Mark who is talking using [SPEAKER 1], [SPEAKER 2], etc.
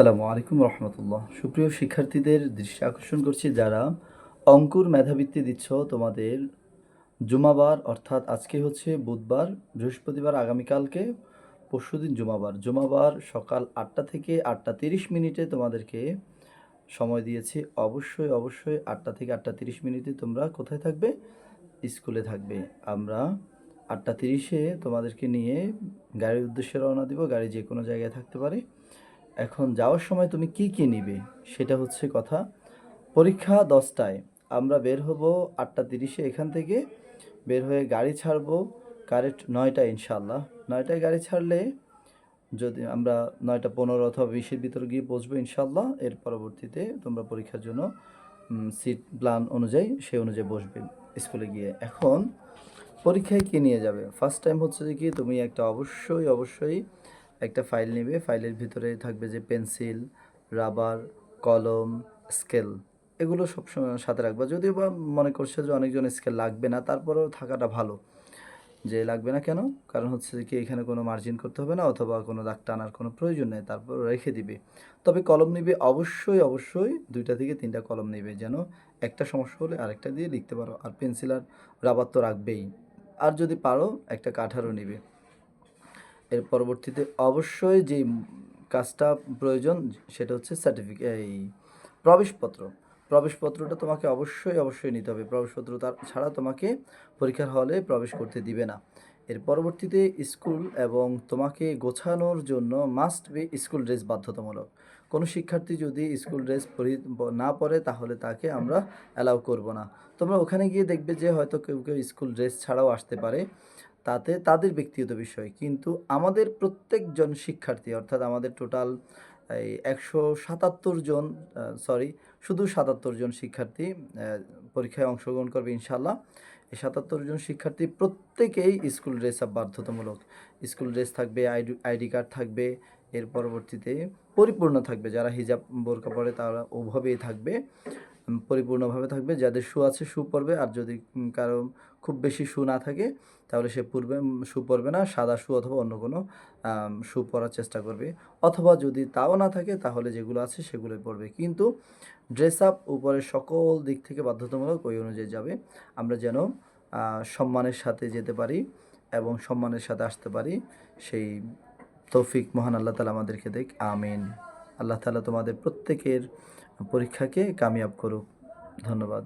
[SPEAKER 1] আসসালামু আলাইকুম রহমতুল্লাহ। সুপ্রিয় শিক্ষার্থীদের দৃষ্টি আকর্ষণ করছি যারা অঙ্কুর মেধাবৃত্তি দিচ্ছ, তোমাদের জুমাবার, অর্থাৎ আজকে হচ্ছে বুধবার, বৃহস্পতিবার, আগামীকালকে পরশুদিন জুমাবার। জুমাবার সকাল আটটা থেকে আটটা তিরিশ মিনিটে তোমাদেরকে সময় দিয়েছি। অবশ্যই অবশ্যই আটটা থেকে আটটা তিরিশ মিনিটে তোমরা কোথায় থাকবে? স্কুলে থাকবে। আমরা আটটা তিরিশে তোমাদেরকে নিয়ে গাড়ির উদ্দেশ্যে রওনা দিব। গাড়ি যে কোনো জায়গায় থাকতে পারে। এখন যাওয়ার সময় তুমি কি কি নিবে? সেটা হচ্ছে কথা, পরীক্ষা দশটায়। আমরা বের হব আটটা তিরিশে। এখান থেকে বের হয়ে গাড়ি ছাড়বো কারেক্ট নয়টায় ইনশাল্লাহ নয়টায় গাড়ি ছাড়লে যদি আমরা নয়টা পনেরো অথবা বিশের ভিতরে গিয়ে পৌঁছবো ইনশাল্লাহ এর পরবর্তীতে তোমরা পরীক্ষার জন্য সিট প্ল্যান অনুযায়ী সেই অনুযায়ী বসবে স্কুলে গিয়ে। এখন পরীক্ষায় কি নিয়ে যাবে? ফার্স্ট টাইম হচ্ছে যে কি, তুমি একটা অবশ্যই অবশ্যই একটা ফাইল নেবে ফাইলের ভিতরে থাকবে যে পেন্সিল রাবার কলম স্কেল এগুলো সবসময় সাথে রাখবা। যদিও বা মনে করছে যে অনেকজন স্কেল লাগবে না, তারপরেও থাকাটা ভালো। যে লাগবে না কেন? কারণ হচ্ছে কি এখানে কোনো মার্জিন করতে হবে না অথবা কোনো দাগ টানার কোনো প্রয়োজন নেই, তারপর রেখে দিবে। তবে কলম নিবে, অবশ্যই অবশ্যই দুইটা থেকে তিনটা কলম নেবে, যেন একটা সমস্যা হলে আরেকটা দিয়ে লিখতে পারো। আর পেন্সিল আর রাবার তো রাখবেই। আর যদি পারো, একটা কাঠারও নিবে। এর পরবর্তীতে অবশ্যই যে কাজটা প্রয়োজন সেটা হচ্ছে সার্টিফিকেট এই প্রবেশপত্র। প্রবেশপত্রটা তোমাকে অবশ্যই অবশ্যই নিতে হবে। প্রবেশপত্র তার, ছাড়া তোমাকে পরীক্ষার হলে প্রবেশ করতে দিবে না। এর পরবর্তীতে স্কুল এবং তোমাকে গোছানোর জন্য মাস্ট বি স্কুল ড্রেস বাধ্যতামূলক। কোনো শিক্ষার্থী যদি স্কুল ড্রেস পরি, না পরে তাহলে তাকে আমরা অ্যালাউ করব না। তোমরা ওখানে গিয়ে দেখবে যে হয়তো কেউ কেউ স্কুল ড্রেস ছাড়াও আসতে পারে। তাতে তাদের ব্যক্তিগত বিষয়। কিন্তু আমাদের প্রত্যেকজন শিক্ষার্থী, অর্থাৎ আমাদের টোটাল এই একশো সাতাত্তর জন সরি শুধু সাতাত্তর জন শিক্ষার্থী পরীক্ষায় অংশগ্রহণ করবে ইনশাল্লাহ এই সাতাত্তর জন শিক্ষার্থী প্রত্যেকেই স্কুল ড্রেস আপ বাধ্যতামূলক। স্কুল ড্রেস থাকবে, আইডি আইডি কার্ড থাকবে, এর পরবর্তীতে পরিপূর্ণ থাকবে। যারা হিজাব বোরকা পরে তারা ওভাবেই থাকবে। পরিপূর্ণভাবে থাকবে। যাদের শু আছে, শু পরবে। আর যদি কারও খুব বেশি শু না থাকে, তাহলে সে পূর্বে শু পরবে না। সাদা শু অথবা অন্য কোনো শু পরার চেষ্টা করবে। অথবা যদি তাও না থাকে, তাহলে যেগুলো আছে, সেগুলোই পরবে। কিন্তু ড্রেস আপ উপরে সকল দিক থেকে বাধ্যতামূলক ওই অনুযায়ী যাবে। আমরা যেন সম্মানের সাথে যেতে পারি এবং সম্মানের সাথে আসতে পারি। সেই তৌফিক মহান আল্লাহ তালা আমাদেরকে দেখ। আমিন। আল্লাহ তালা তোমাদের প্রত্যেকের পরীক্ষাকে কামিয়াব করুক। ধন্যবাদ।